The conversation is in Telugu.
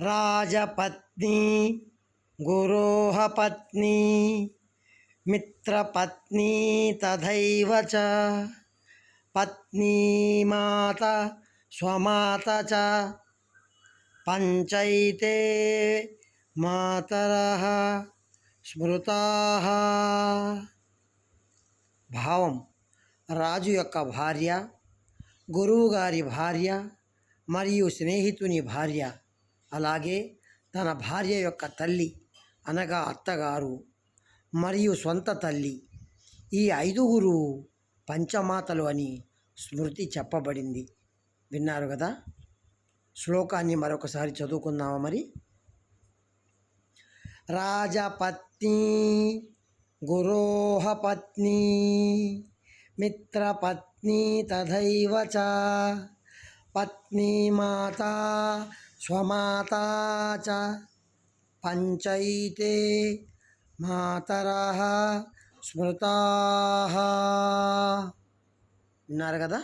రాజపత్ని గురోహ పత్ని మిత్రపత్ని తథైవ చ పత్ని మాత స్వమాత చ పంచైతే మాతరః స్మృతాః భావం రాజు యొక్క భార్య గురువుగారి భార్య మరియు స్నేహితుని భార్య అలాగే తన భార్య యొక్క తల్లి అనగా అత్తగారు మరియు సొంత తల్లి. ఈ ఐదుగురు పంచమాతలు అని స్మృతి చెప్పబడింది. విన్నారు కదా? శ్లోకాన్ని మరొకసారి చదువుకుందామా మరి? రాజపత్ని గురోహ పత్ని మిత్రపత్ని తథైవ చ పత్ని మాత స్వమాతా చ పంచైతే మాతర స్మృతాः ఉన్నారు కదా